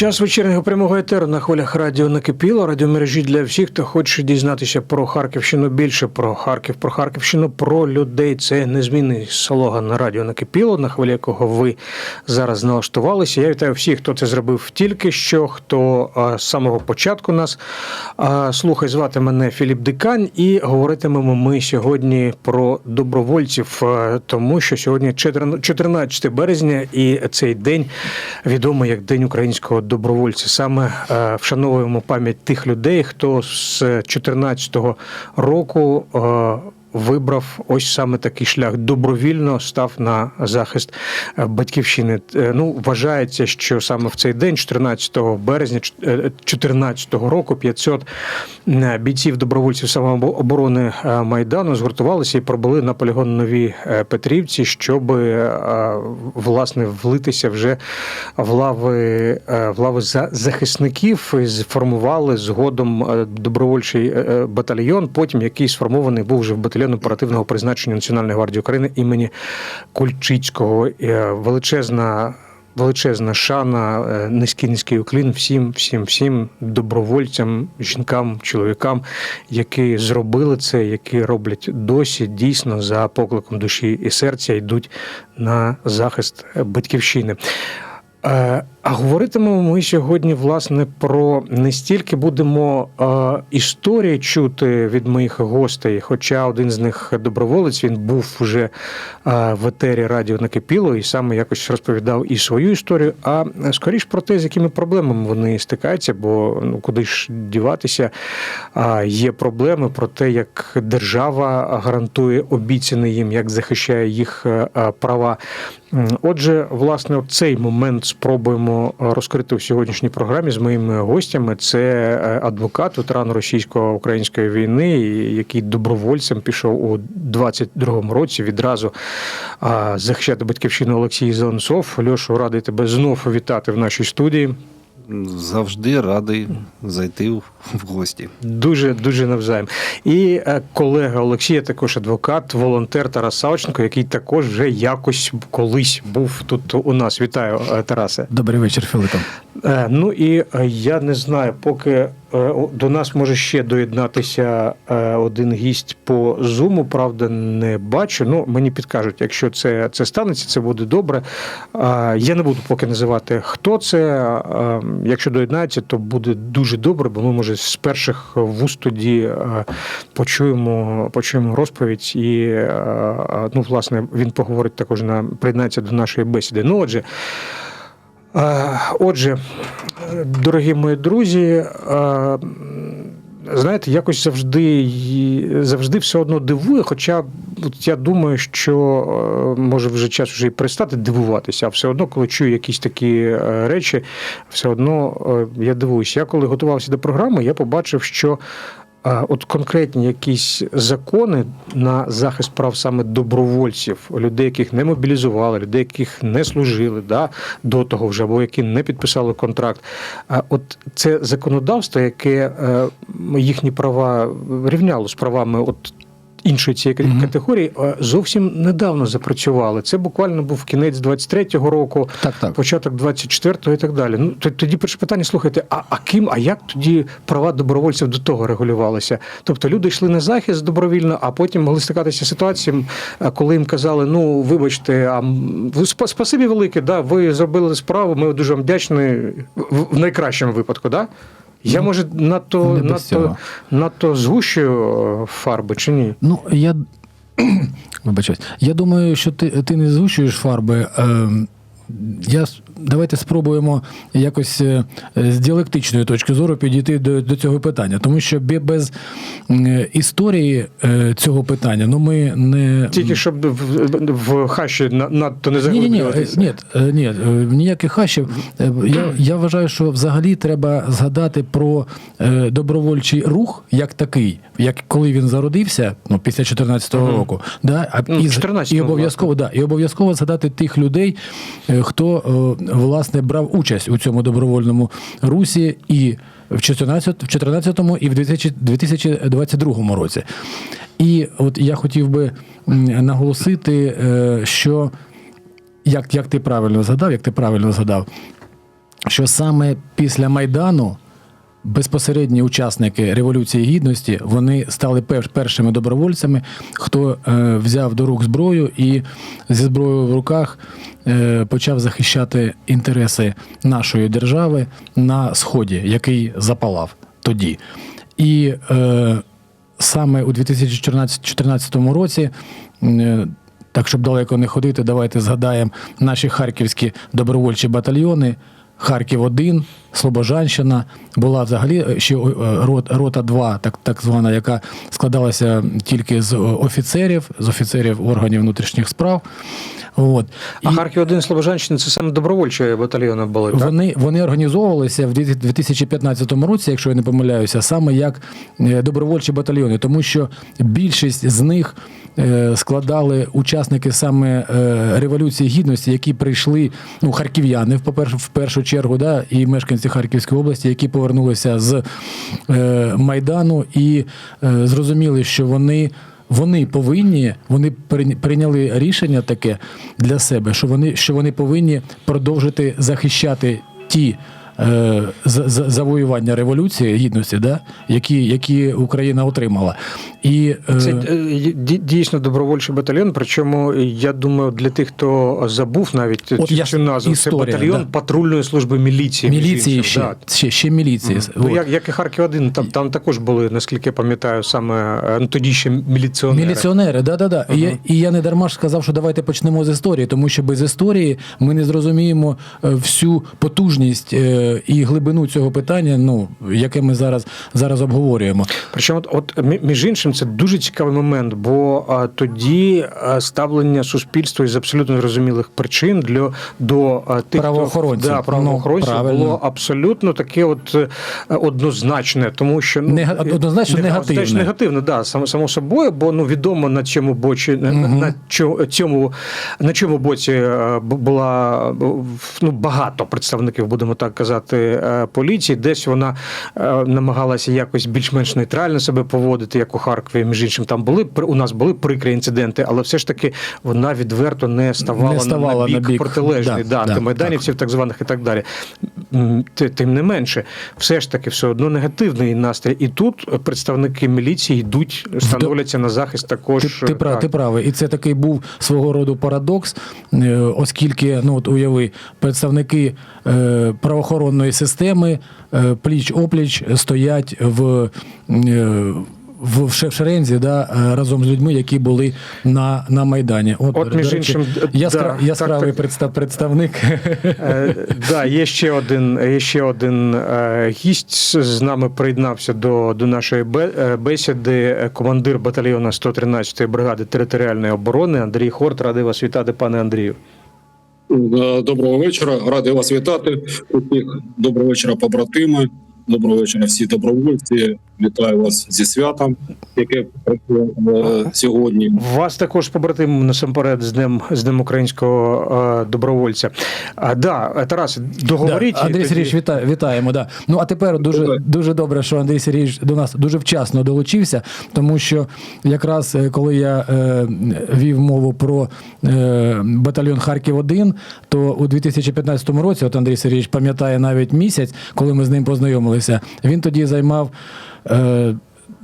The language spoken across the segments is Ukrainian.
Час вечірнього прямого етеру на хвилях радіо накипіло. Радіомережі для всіх, хто хоче дізнатися про Харківщину більше про Харків, про Харківщину, про людей. Це незмінний слоган радіо накипіло, на хвилі якого ви зараз налаштувалися. Я вітаю всіх, хто це зробив тільки що, хто з самого початку нас а, слухай. Звати мене Філіп Дикань, і говоритимемо ми сьогодні про добровольців, тому що сьогодні 14 березня, і цей день відомий як День українського добровольця. Саме е, вшановуємо пам'ять тих людей, хто з 2014 року. Е, Вибрав ось саме такий шлях добровільно став на захист е, батьківщини. Е, Ну вважається, що саме в цей день, 14 березня 2014 року, 500 е, бійців добровольців самооборони е, майдану згуртувалися і пробули на полігон нові е, Петрівці, щоб е, власне влитися вже в лави е, в лави за- захисників і сформували згодом е, добровольчий е, е, батальйон, потім який сформований був вже в батальйон оперативного призначення Національної гвардії України імені Кульчицького. Е, Величезна. Величезна шана, е, низький низький уклін всім, всім, всім добровольцям, жінкам, чоловікам, які зробили це, які роблять досі дійсно за покликом душі і серця, йдуть на захист батьківщини. Е, А говоритимемо ми сьогодні власне про не стільки будемо е, історії чути від моїх гостей, хоча один з них доброволець, він був вже е, в етері радіо накипіло і саме якось розповідав і свою історію. А скоріш про те, з якими проблемами вони стикаються, бо ну куди ж діватися, а, є проблеми про те, як держава гарантує обіцяне їм, як захищає їх е, е, права. Отже, власне, цей момент спробуємо розкрити в сьогоднішній програмі з моїми гостями. Це е, адвокат, ветеран російсько-української війни, який добровольцем пішов у 22-му році відразу захищати батьківщину Олексій Зеленцов. Льошу, радий тебе знов вітати в нашій студії. Завжди радий зайти в гості. Дуже дуже навзаєм. І е, колега Олексія, також адвокат, волонтер Тарас Савченко, який також вже якось колись був тут у нас. Вітаю, е, Тарасе. Добрий вечір, Філипе. Е, Ну і я не знаю, поки до нас може ще доєднатися е, один гість по зуму. Правда, не бачу. Ну мені підкажуть, якщо це, це станеться, це буде добре. Е, Я не буду поки називати хто це. Е, Якщо доєднається, то буде дуже добре, бо ми може з перших вуст тоді е, почуємо, почуємо розповідь, і е, е, ну, власне він поговорить також на приєднається до нашої бесіди. Ну, отже. Е, Отже, дорогі мої друзі, е, знаєте, якось завжди завжди все одно дивує. Хоча от я думаю, що е, може вже час вже і перестати дивуватися, а все одно, коли чую якісь такі речі, все одно я дивуюся. Я коли готувався до програми, я побачив, що От конкретні якісь закони на захист прав саме добровольців, людей, яких не мобілізували, людей, яких не служили да, до того вже, або які не підписали контракт. А от це законодавство, яке е, їхні права рівняло з правами от іншої цієї Мгм. категорії, е, зовсім недавно запрацювали. Це буквально був кінець 23-го року Так, так. початок 24-го і так далі. Ну тоді перше питання: слухайте, а, а ким, а як тоді права добровольців до того регулювалися? Тобто люди йшли на захист добровільно, а потім могли стикатися е, коли їм казали: ну вибачте, а спасибі велике, да, ви зробили справу. Ми дуже вам вдячні в, в найкращому випадку, да? Я Ну, може надто надто, надто згущую е, фарби чи ні? Ну, я вибачаюсь. Я думаю, що ти, ти не згущуєш фарби. Е, Я, давайте спробуємо якось е, з діалектичної точки зору підійти до, до цього питання, тому що бе- без історії е, цього питання ну ми не Тільки щоб в, в, хаші на- надто не ні, ні, ні, ні, е, ні, е, ніяких хащів. Е, Я, я вважаю, що взагалі треба згадати про е, добровольчий рух як такий, як коли він зародився, ну після 14-го Мгм. року, да, а Ну, і, і обов'язково, да, і обов'язково згадати тих людей, е, е, хто е, власне брав участь у цьому добровольному русі і в 2014 і в 2022 році. І от я хотів би наголосити, е, що як, як ти правильно згадав, як ти правильно згадав, що саме після Майдану безпосередні учасники Революції Гідності вони стали першими добровольцями, хто е, взяв до рук зброю і зі зброєю в руках е, почав захищати інтереси нашої держави на Сході, який запалав тоді. І е, саме у 2014 році. Так, щоб далеко не ходити, давайте згадаємо наші харківські добровольчі батальйони. Харків 1 Слобожанщина, була взагалі е, ще е, рота 2, так, так звана, яка складалася тільки з е, офіцерів, з офіцерів органів внутрішніх справ. От. А Харків 1 Слобожанщини це саме добровольчі батальйони були, так? вони, вони організовувалися в 2015 році, якщо я не помиляюся, саме як добровольчі батальйони, тому що більшість з них складали учасники саме революції гідності, які прийшли, ну харків'яни в попер- в першу чергу, да, і мешканці Харківської області, які повернулися з е, майдану і е, зрозуміли, що вони. Вони повинні, вони прийня- прийняли рішення таке для себе, що вони, що вони повинні продовжити захищати ті е, за- за- завоювання революції гідності, да, які, які Україна отримала. І, е, Це е, дійсно добровольчий батальйон. Причому я думаю, для тих, хто забув навіть От цю, я- назву, історія, це батальйон да. патрульної служби міліції. міліції іншим, ще, да. ще, ще міліції. Ну, як, як і Харків 1 там, там також були, наскільки я пам'ятаю, саме е, ну, тоді ще міліціонери. Міліціонери, да, да, да. І, я, і я не дарма ж сказав, що давайте почнемо з історії, тому що без історії ми не зрозуміємо е, всю потужність е, і глибину цього питання, ну яке ми зараз, зараз обговорюємо. Причому, от, от між іншим, це дуже цікавий момент, бо а, тоді а, ставлення суспільства із абсолютно зрозумілих причин для до а, тих Правоохоронців. Хто, да, правоохоронців Ну, було абсолютно таке, от е, однозначне, тому що ну Нега- однозначно нега- негативне. Однозначно негативне, да, само, само собою, бо ну відомо на чому боці на, на чо- цьому на чому боці е, була ну багато представників, будемо так казати, е, поліції. Десь вона е, намагалася якось більш-менш нейтрально себе поводити, як у Харкові. Між іншим, там були у нас були прикрі інциденти, але все ж таки вона відверто не ставала, Не ставала на, на бік бік. протилежний Да, да, да, антимайданівців, так званих і так далі. Тим не менше, все ж таки, все одно негативний настрій. І тут представники міліції йдуть, становляться на захист також. Ти, ти, прав, так. ти правий. І це такий був свого роду парадокс, е, оскільки, ну от уяви, представники е, правоохоронної системи е, пліч-опліч стоять в. е, в шерензі да, е, разом з людьми, які були на, на Майдані. От, до між речі, іншим, яскра, да, яскравий так, так. Представ, представник. Е, да, є ще один, є ще один е, гість з- нами приєднався до, до нашої бе- бесіди. Командир батальйону 113-ї бригади територіальної оборони Андрій Хорт. Радий вас вітати, пане Андрію. Е, Доброго вечора. Радий вас вітати. Усіх доброго вечора, побратими. Доброго вечора, всі добровольці. Вітаю вас зі святом, яке е, сьогодні. Вас також побратим насамперед з днем з днем українського е, добровольця. А да, Тарас, договоріть. Да, Андрій тоді- Сергійович, віта, вітаємо. Да. Ну а тепер дуже, Добре. дуже добре, що Андрій Сергійович до нас дуже вчасно долучився, тому що якраз е, коли я е, вів мову про е, батальйон Харків 1 то у 2015 році, от Андрій Сергійович пам'ятає навіть місяць, коли ми з ним познайомилися, він тоді займав. Е,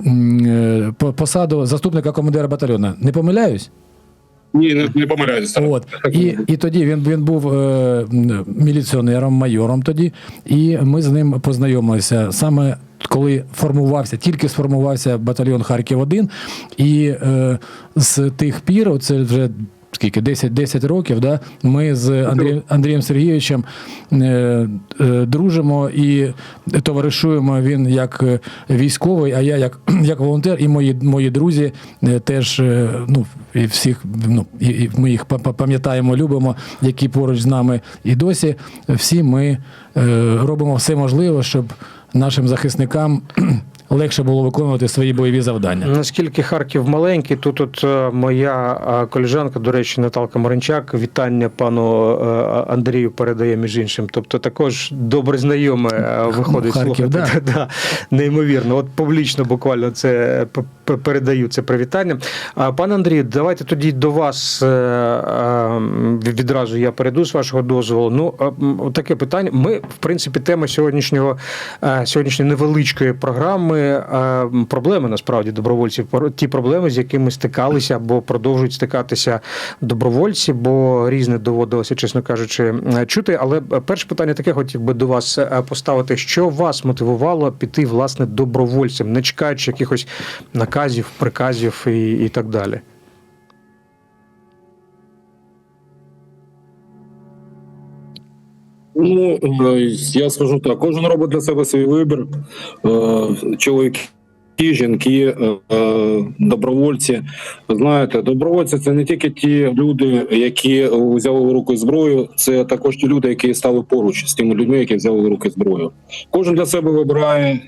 е, Посаду заступника командира батальйону. Не помиляюсь? Ні, не, не помиляюся. От і, і тоді він, він був е, міліціонером, майором тоді, і ми з ним познайомилися саме. Коли формувався, тільки сформувався батальйон Харків 1 і е, з тих пір, це вже скільки 10, 10 років, да, ми з Андрієм, Андрієм Сергійовичем е, е, дружимо і товаришуємо. Він як е, військовий, а я як, як волонтер, і мої, мої друзі е, теж е, ну, і всіх ну, і, і ми їх па- па- пам'ятаємо, любимо, які поруч з нами. І досі всі ми е, робимо все можливе, щоб нашим захисникам легше було виконувати свої бойові завдання. Наскільки Харків маленький, тут от е, моя е, колежанка, до речі, Наталка Маринчак, вітання пану е, Андрію передає між іншим. Тобто також добре знайоме е, виходить Харків, слухати. Да. Неймовірно. От публічно буквально це передаю це привітання. Пане Андрію, давайте тоді до вас відразу я перейду з вашого дозволу. Ну, таке питання. Ми, в принципі, тема сьогоднішнього сьогоднішньої невеличкої програми е, проблеми насправді добровольців. Ті проблеми, з якими стикалися або продовжують стикатися добровольці, бо різне доводилося, чесно кажучи, чути. Але е, перше питання таке хотів би до вас е, поставити: що вас мотивувало піти власне добровольцем, не чекаючи якихось наказів, приказів і, і так далі. Ну, е, я скажу так, кожен робить для себе свій вибір. Е, Чоловіки, жінки, е, добровольці. Знаєте, добровольці це не тільки ті люди, які взяли в руки зброю, це також ті люди, які стали поруч з тими людьми, які взяли в руки зброю. Кожен для себе вибирає,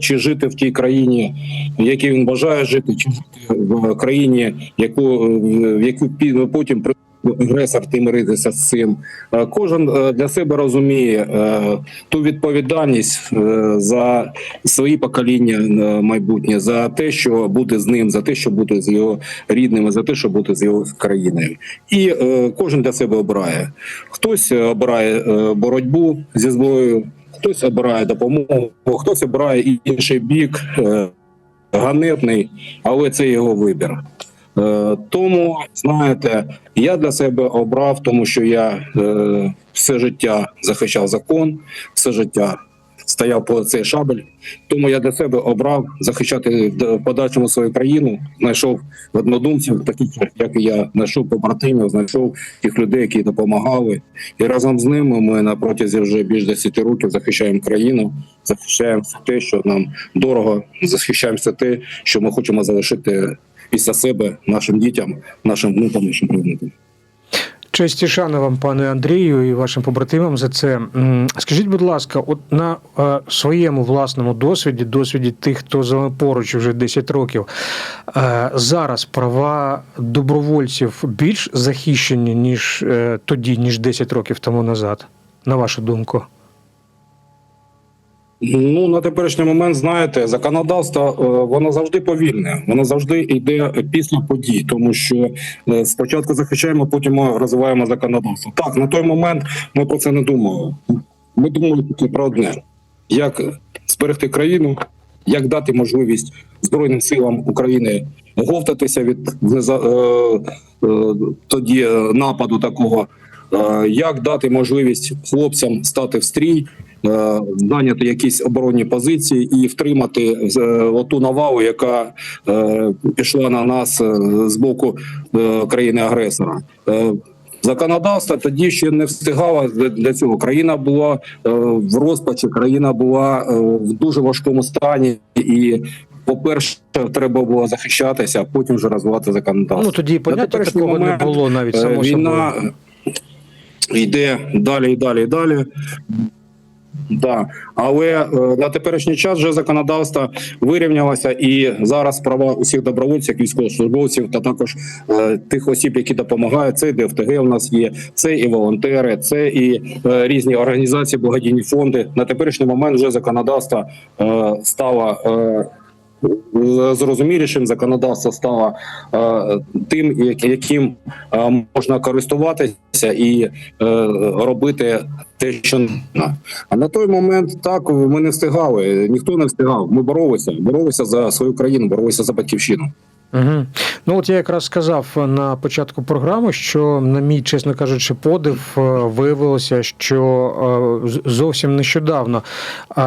чи жити в тій країні, в якій він бажає жити, чи жити в країні, яку в яку потім при- агресор ти миритися з цим. Е, Кожен е, для себе розуміє е, ту відповідальність за свої покоління майбутнє, за те, що буде з ним, за те, що буде з його рідними, за те, що буде з його країною. І кожен для себе обирає. Хтось обирає боротьбу зі зброєю, хтось обирає допомогу, хтось обирає інший бік. Ганебний, але це його вибір. Е, Тому знаєте, я для себе обрав, тому що я е, все життя захищав закон, все життя стояв по цей шабель. Тому я для себе обрав захищати в подальшому свою країну. Знайшов однодумців, таких як і я, знайшов побратимів, знайшов тих людей, які допомагали. І разом з ними ми на протязі вже більш 10 років захищаємо країну, захищаємо те, що нам дорого, захищаємо все те, що ми хочемо залишити після себе нашим дітям, нашим внукам, нашим правнукам. Честь і шана вам, пане Андрію, і вашим побратимам за це. Скажіть, будь ласка, от на е, своєму власному досвіді, досвіді тих, хто з вами поруч вже 10 років, е, зараз права добровольців більш захищені, ніж е, тоді, ніж 10 років тому назад, на вашу думку? Ну на теперішній момент знаєте, законодавство е, воно завжди повільне, воно завжди йде після подій, тому що е, спочатку захищаємо, потім розвиваємо законодавство. Так, на той момент ми про це не думали. Ми думали тільки про одне: як зберегти країну, як дати можливість Збройним силам України говтатися від е, тоді нападу такого. Як дати можливість хлопцям стати в стрій, зайняти якісь оборонні позиції і втримати е, оту навалу, яка е, пішла на нас е, з боку е, країни-агресора. Е, Законодавство тоді ще не встигало для- цього. Країна була е, в розпачі, країна була е, в дуже важкому стані, і, по-перше, треба було захищатися, а потім вже розвивати законодавство. Ну тоді поняття такого момент, не було навіть Е, само Війна собою. йде далі і далі і далі. Да. Але е, на теперішній час вже законодавство вирівнялося, і зараз права усіх добровольців, військовослужбовців, та також е, тих осіб, які допомагають. Це і ДФТГ у нас є, це і волонтери, це і е, різні організації, благодійні фонди. На теперішній момент вже законодавство е, стало. Е, Зрозумілішим законодавство стало е, тим, яким е, можна користуватися і е, робити те, що а на той момент так ми не встигали. Ніхто не встигав. Ми боролися, боролися за свою країну, боролися за батьківщину. Угу. Ну от я якраз сказав на початку програми, що, на мій, чесно кажучи, подив виявилося, що зовсім нещодавно,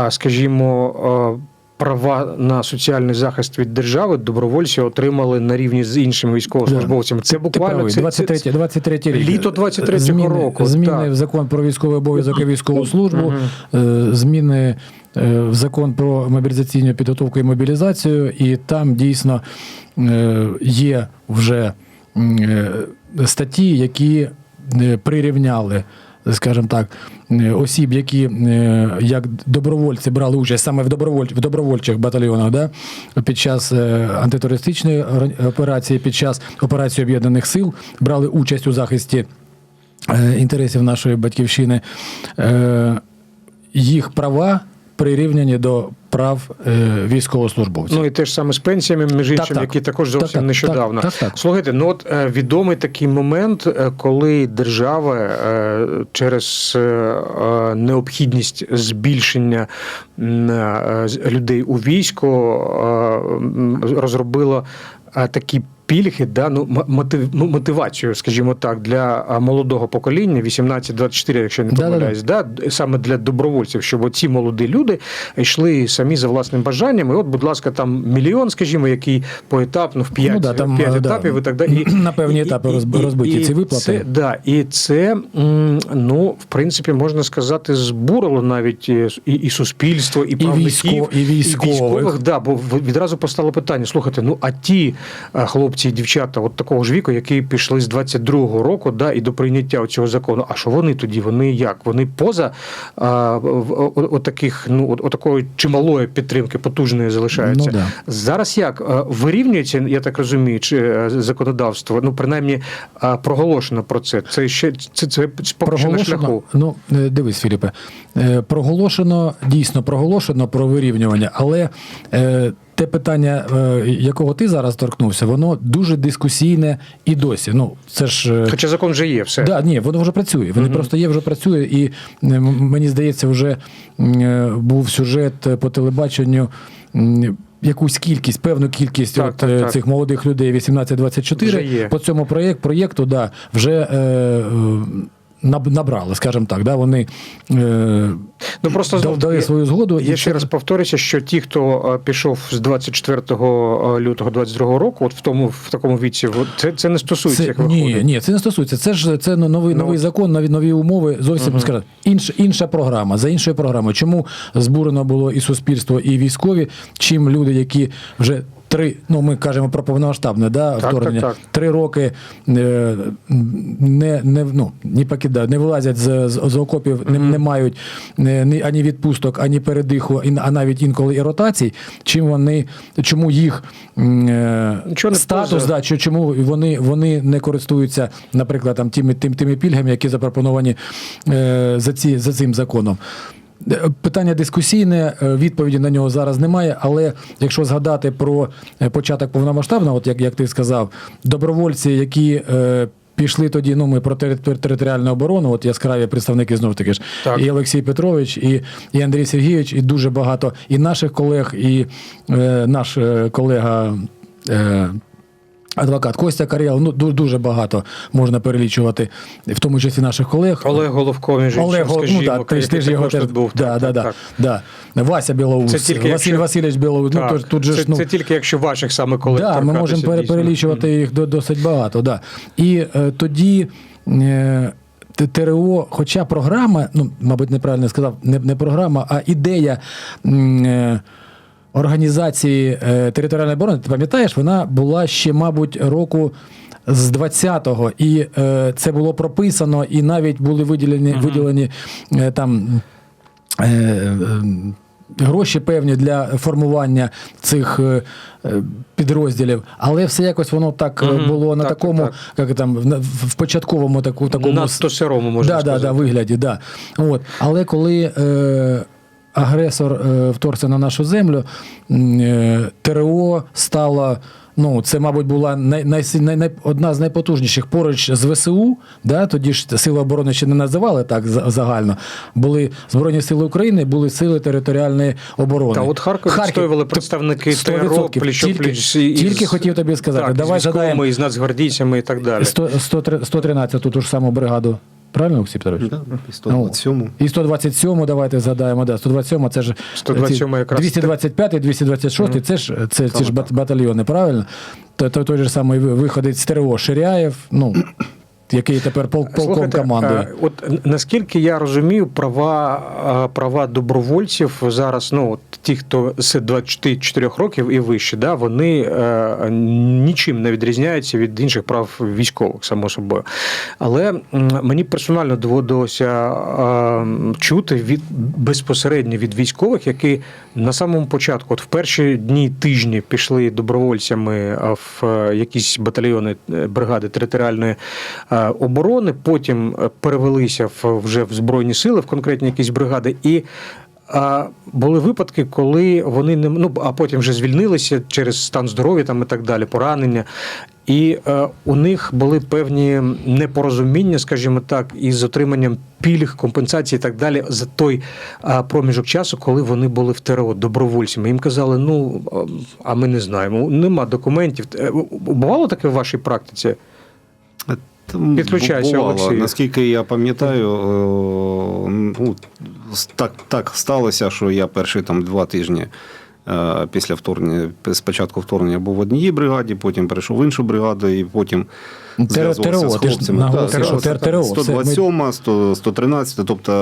скажімо, права на соціальний захист від держави добровольці отримали на рівні з іншими військовослужбовцями. Це буквально це, 23, 23 рік. Літо 23-го зміни, року, Зміни так. в закон про військовий обов'язок і військову службу, е, зміни е, в закон про мобілізаційну підготовку і мобілізацію, і там дійсно е, є вже статті, які прирівняли скажімо так, осіб, які е, як добровольці брали участь саме в, доброволь, в добровольчих батальйонах, да, під час е, антитерористичної операції, під час операції Об'єднаних Сил брали участь у захисті е, інтересів нашої батьківщини, е, їх права прирівняні до прав е, військовослужбовців. Ну і те ж саме з пенсіями, між іншим, так. які також зовсім так, нещодавно. так, так, так. Слухайте, ну от е, відомий такий момент, е, коли держава е, через необхідність збільшення е, людей у військо е, розробила е, такі. Пільги, да, ну, мотив, ну, мотивацію, скажімо так, для молодого покоління, 18-24, якщо не Да-да-да. помиляюсь, да, саме для добровольців, щоб ці молоді люди йшли самі за власним бажанням. І от, будь ласка, там мільйон, скажімо, який поетапно в п'ять Ну да, там, п'ять е, да. етапів і так далі. І, На певні етапи розб- розбиті ці виплати. Це, да, і це, ну, в принципі, можна сказати, збурило навіть і, і, і суспільство, і правників, військо- і військових. да, бо відразу постало питання: слухайте, ну а ті е, хлопці і дівчата от такого ж віку, які пішли з 22-го року, да, і до прийняття цього закону, а що вони тоді? Вони як? Вони поза а, в- о- о- таких, ну, от, такої чималої підтримки потужної залишаються. Ну, да. Зараз як вирівнюється, я так розумію, чи е, законодавство, ну принаймні проголошено про це. Це ще це, це поки що на шляху. ну е, дивись, Філіпе, е, проголошено, дійсно проголошено про вирівнювання, але те питання, е, якого ти зараз торкнувся, воно дуже дискусійне і досі. Ну, це ж. е, Хоча закон вже є, все. Да, ні, воно вже працює. Воно просто є, вже працює. І мені здається, вже е, був сюжет по телебаченню. Якусь кількість, певну кількість Так, от, так, е, так. цих молодих людей 18-24 по цьому проєкт, проєкту да, вже е, набрали, скажімо так. Да, вони е, Ну просто дали таки, свою згоду. Я і ще це- раз повторюся, що ті, хто е, пішов з 24 лютого 22 року, от в тому в такому віці, це, це не стосується, Це, як ні, виходить. ні, це не стосується. Це ж це новий, Ну, новий закон, нові, нові умови. Зовсім скажу, інша, інша програма. За іншою програмою. Чому збурено було і суспільство, і військові? Чим люди, які вже три, ну ми кажемо про повномасштабне да, так, вторгнення, так. три роки е, не, не, ну, не покидають, не вилазять з, з, з окопів, не, не мають е, ні, ані відпусток, ані передиху, і- а навіть інколи і ротацій. Чим вони, чому їх е, статус, да, чи чому вони, вони не користуються, наприклад, там тими, тим, тими пільгами, які запропоновані е, за, ці, за цим законом. Е, Питання дискусійне, е, відповіді на нього зараз немає. Але якщо згадати про е, початок повномасштабного, от як, як ти сказав, добровольці, які е, пішли тоді, ну ми про територіальну оборону, от яскраві представники знов таки ж, Так. і Олексій Петрович, і, і Андрій Сергійович, і дуже багато і наших колег, і е, наш колега. Е, Адвокат Костя Кар'ял, ну ду- дуже багато можна перелічувати, в тому числі наших колег. Олег Головко, між Олег, Гол- скажімо, ну, да, ти, ти ж його теж був. Да, Так, да, так, да, так. да. Вася Білоус, Це тільки Василь якщо- Васильович Білоус. Ну, Так, тут же це, ж, ну, це тільки якщо ваших саме колег да, ми можемо дійсно. перелічувати їх досить багато. Да. І е, тоді е, ТРО, хоча програма, ну, мабуть, неправильно сказав, не, не програма, а ідея. Е, Організації е, територіальної оборони, ти пам'ятаєш, вона була ще, мабуть, року з 20-го, і е, це було прописано, і навіть були виділені, виділені е, там е, е, гроші певні для формування цих е, е, підрозділів, але все якось воно так е, Мгм. було на Так, так, такому, так. як там, в, початковому таку, такому Надто сирому, можна да, сказати. Да, да, вигляді, да. От. Але коли е, агресор е, вторгся на нашу землю, е, ТРО стало. Ну, це, мабуть, була най, най, най, най, одна з найпотужніших поруч з ВСУ. Да? Тоді ж Сили оборони ще не називали так загально. Були Збройні Сили України, були сили територіальної оборони. Та от Харків відстоювали представники ТРО, пліч-о-пліч Тільки, із- тільки хотів тобі сказати. Так, Давай згадаємо з нацгвардійцями і так далі. 100, 100, 113 ту ж саму бригаду. Правильно, Олексій Петрович? Да, і 127. І 127 давайте згадаємо. Да, 127 це ж 127 якраз 225 226 це ж це ці ж бат- батальйони, правильно? Той то той же самий виходить з ТРО Ширяєв. Ну, який тепер пол, полком Слухайте, командує. е, От наскільки я розумію, права, е, права добровольців зараз, ну от ті, хто з 24 років і вище, да, вони е, нічим не відрізняються від інших прав військових, само собою. Але мені персонально доводилося е, чути від безпосередньо від військових, які на самому початку, от в перші дні тижні, пішли добровольцями е, в якісь батальйони бригади територіальної е, оборони, потім е, перевелися вже в збройні сили, в конкретні якісь бригади, і а, були випадки, коли вони не ну а потім вже звільнилися через стан здоров'я там і так далі, поранення. І е, у них були певні непорозуміння, скажімо так, із отриманням пільг, компенсацій і так далі за той а, проміжок часу, коли вони були в ТРО добровольцями. Їм казали, ну а, ми не знаємо, нема документів. Е, Бувало таке в вашій практиці? Підключайся, бувало. Наскільки я пам'ятаю, е, ну, так, так сталося, що я перші там два тижні е, після вторгнення, спочатку вторгнення був в одній бригаді, потім перейшов в іншу бригаду, і потім зв'язувався ТРО, з хлопцями. Так, ТРО, 127, 100, 113, тобто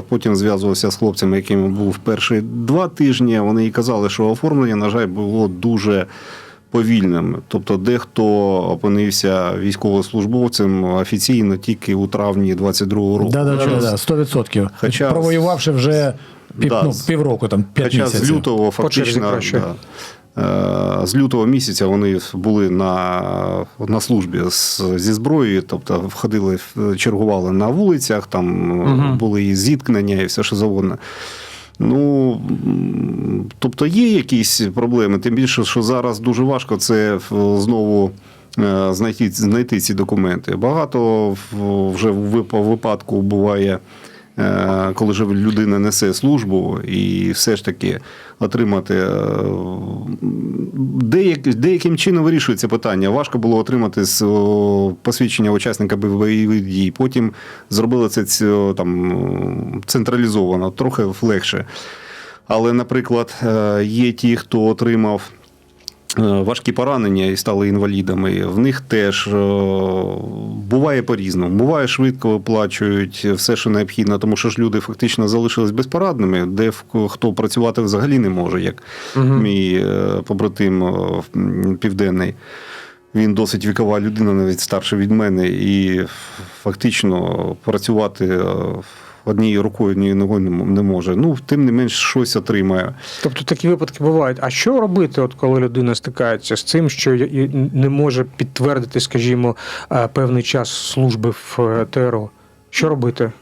е, потім зв'язувався з хлопцями, якими був перші два тижні. Вони і казали, що оформлення, на жаль, було дуже повільним. Тобто, дехто опинився військовослужбовцем офіційно тільки у травні 22-го року. Да, да, да, да, да, 100%. Хоча- Провоювавши вже пів, Да, ну, півроку, там, 5 Хоча місяців. з лютого фактично да, е, з лютого місяця вони були на, на службі з, зі зброєю, тобто входили, чергували на вулицях, там Мгм. були і зіткнення, і все що завгодно. Ну, тобто є якісь проблеми, тим більше, що зараз дуже важко це знову е, знайти, знайти ці документи. Багато вже в випадку буває, е, коли ж людина несе службу, і все ж таки отримати е, деяк, деяким чином вирішується питання. Важко було отримати з посвідчення учасника бойових дій. Потім зробили це там централізовано, трохи легше. Але, наприклад, е, є ті, хто отримав е, важкі поранення і стали інвалідами. В них теж е, буває по-різному. Буває швидко виплачують все, що необхідно, тому що ж люди фактично залишились безпорадними, де хто працювати взагалі не може, як Мгм. мій е, побратим е, південний. Він досить вікова людина, навіть старша від мене, і фактично працювати е, однією рукою, однією ногою не може. Ну, тим не менш, щось отримає. Тобто такі випадки бувають. А що робити, от коли людина стикається з цим, що не може підтвердити, скажімо, е, певний час служби в е, ТРО? Що робити?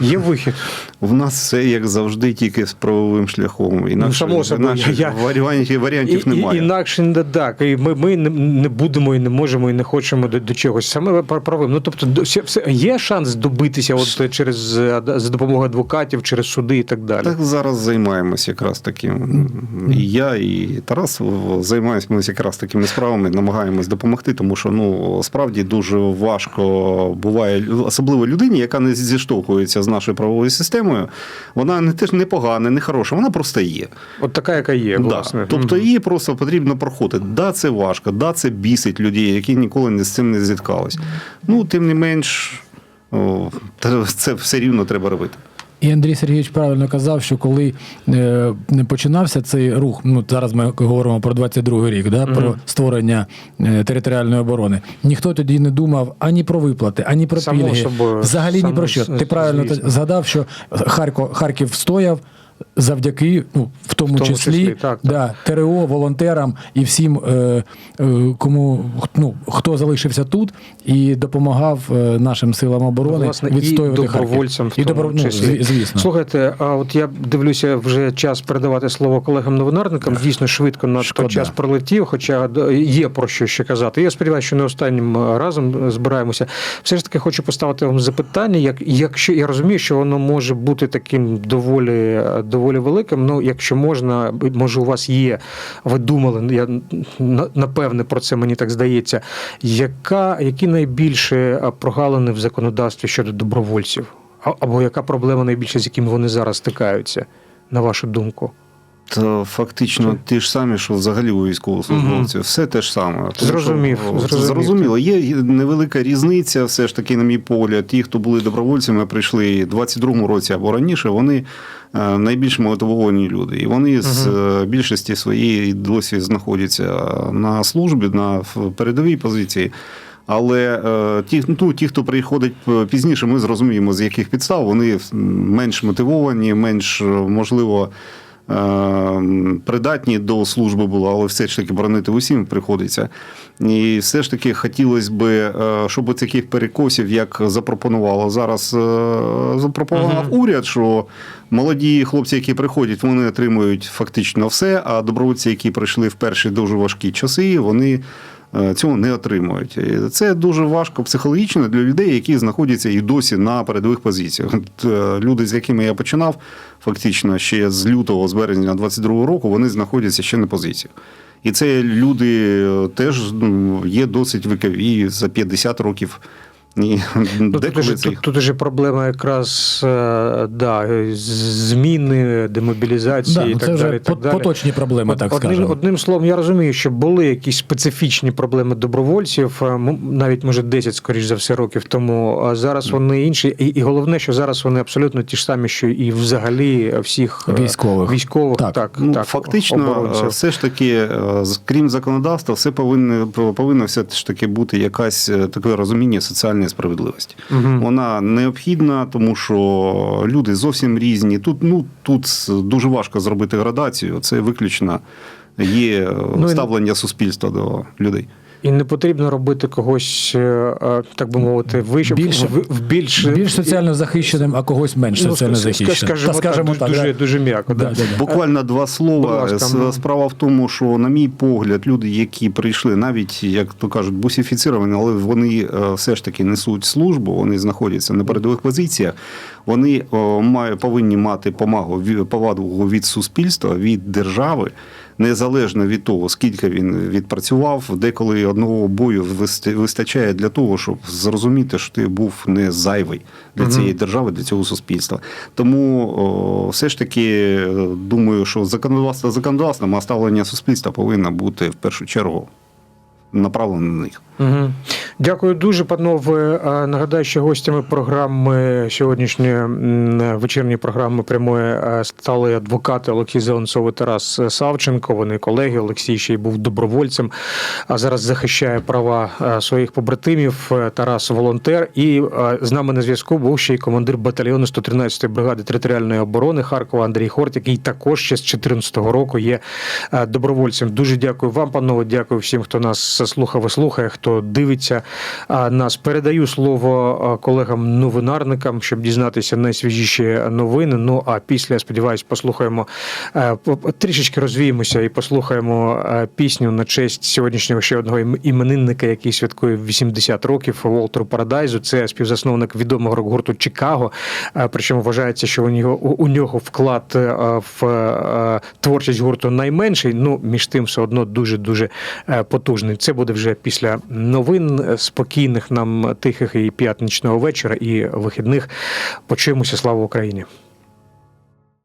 Є вихід. В нас все, як завжди, тільки з правовим шляхом. Інакше, Ну, само інакше я- варіантів, варіантів І, і, інакше не так. І ми, ми не, будемо і не можемо і не хочемо до, до чогось. Саме пр- правим. Ну тобто, все, все, є шанс добитися от через е, за допомогою адвокатів, через суди і так далі. Так зараз займаємося якраз таким. І я, і Тарас займаємося якраз такими справами, намагаємось допомогти, тому що ну справді дуже важко буває, особливо людині, яка не зіштовхується з нашою правовою системою. Вона не теж не погана, не хороша, вона просто є. От така, яка є, власне. Тобто її просто потрібно проходити. Да, це важко, да, це бісить людей, які ніколи з цим не зіткались. Ну, тим не менш, це все рівно треба робити. І Андрій Сергійович правильно казав, що коли е, починався цей рух, ну зараз ми говоримо про 22-й рік, да, про створення е, територіальної оборони, ніхто тоді не думав ані про виплати, ані про Само пільги. собою. Взагалі ні Само про що. с- Ти правильно звісно. згадав, що Харко, Харків стояв. Завдяки, ну в тому, В тому числі, числі, так, так. Да, ТРО, волонтерам і всім, е, е, кому ну, хто залишився тут і допомагав е, нашим силам оборони Власне, відстоювати і добровольцям Харків. в тому добро- ну, числі. зві- звісно. Слухайте, а от я дивлюся, вже час передавати слово колегам новинарникам. Дійсно швидко на Шкода. час пролетів, хоча є про що ще казати. Я сподіваюся, що не останнім разом збираємося. Все ж таки хочу поставити вам запитання, як якщо я розумію, що воно може бути таким доволі доволі великим. Ну, якщо можна, може, у вас є. Ви думали, я напевне про це мені так здається. Яка які найбільше прогалини в законодавстві щодо добровольців? Або яка проблема найбільше, з якими вони зараз стикаються, на вашу думку? Та фактично ті ж самі, що взагалі у військовослужбовців. Все те ж саме. Тому що, Зрозумів, о, зрозумів. Зрозуміло. Є невелика різниця, все ж таки, на мій погляд. Ті, хто були добровольцями, прийшли в 22-му році або раніше, вони е, найбільш мотивовані люди. І вони з е, більшості своєї досі знаходяться на службі, на передовій позиції. Але е, ті, ну, ті, хто приходить пізніше, ми зрозуміємо, з яких підстав вони менш мотивовані, менш е, можливо. Е, Придатні до служби були, але все ж таки боронити усім приходиться. І все ж таки хотілося б, е, щоб таких перекосів, як запропонувало зараз, е, запропонував уряд, що молоді хлопці, які приходять, вони отримують фактично все, а добровольці, які прийшли в перші дуже важкі часи, вони цього не отримують. І Це дуже важко психологічно для людей, які знаходяться і досі на передових позиціях. Е, Люди, з якими я починав, фактично ще з лютого, з березня 22-го року, вони знаходяться ще на позиціях. І це люди е, теж ну, є досить вікові за 50 років. І Ну, тут, уже, тут, тут уже проблема якраз е, да, зміни, демобілізації Да, і ну, так це вже далі. і так по- далі. поточні проблеми, так одним, скажемо. одним словом, я розумію, що були якісь специфічні проблеми добровольців, е, навіть може 10, скоріш за все, років тому. А зараз вони інші. І, і головне, що зараз вони абсолютно ті ж самі, що і взагалі всіх е, Військових. військових Так. так, Ну, так, фактично, оборонців. все ж таки, з- крім законодавства, все повинно, повинно все ж таки бути якась таке розуміння соціальної справедливості. Угу. Вона необхідна, тому що люди зовсім різні. Тут, ну, тут дуже важко зробити градацію. Це виключно є Ну, і- ставлення суспільства до людей. І не потрібно робити когось, е, е, так би мовити, вище Більше- в, в більш, Більш соціально захищеним, а когось менш ну, соціально захищеним. Скажімо, Та, скажімо так, так, дуже, да. дуже м'яко. Да, Да, да, да. Буквально два слова. Ласка, ну. Справа в тому, що, на мій погляд, люди, які прийшли, навіть як то кажуть, бусифіціровані, але вони е, все ж таки несуть службу, вони знаходяться на передових позиціях. Вони о, має- повинні мати помагу повагу від суспільства, від держави. Незалежно від того, скільки він відпрацював, деколи одного бою вистачає для того, щоб зрозуміти, що ти був не зайвий для цієї держави, для цього суспільства. Тому о, все ж таки е, думаю, що законодавство законодавством, а ставлення суспільства повинно бути в першу чергу направлено на них. Угу. Дякую дуже, панове. Нагадаю, що гостями програми сьогоднішньої вечірньої програми прямої стали адвокати Олексій Зеленцов і Тарас Савченко. Вони колеги. Олексій ще й був добровольцем, а зараз захищає права своїх побратимів. Тарас волонтер. І з нами на зв'язку був ще й командир батальйону 113-ї бригади територіальної оборони Харкова Андрій Хорт, який також ще з 2014 року є добровольцем. Дуже дякую вам, панове. Дякую всім, хто нас слухав і слухає, хто дивиться нас. Передаю слово колегам-новинарникам, щоб дізнатися найсвіжіші новини. Ну а після, сподіваюся, послухаємо е, трішечки розвіємося і послухаємо е, пісню на честь сьогоднішнього ще одного іменинника, який святкує 80 років Волтеру Парадайзу. Це співзасновник відомого рок-гурту Чикаго. Е, Причому вважається, що у нього у нього вклад в творчість гурту найменший. Ну між тим, все одно дуже дуже потужний. Це буде вже після новин е, спокійних нам тихих і п'ятничного вечора і вихідних. Почуємося. Слава Україні!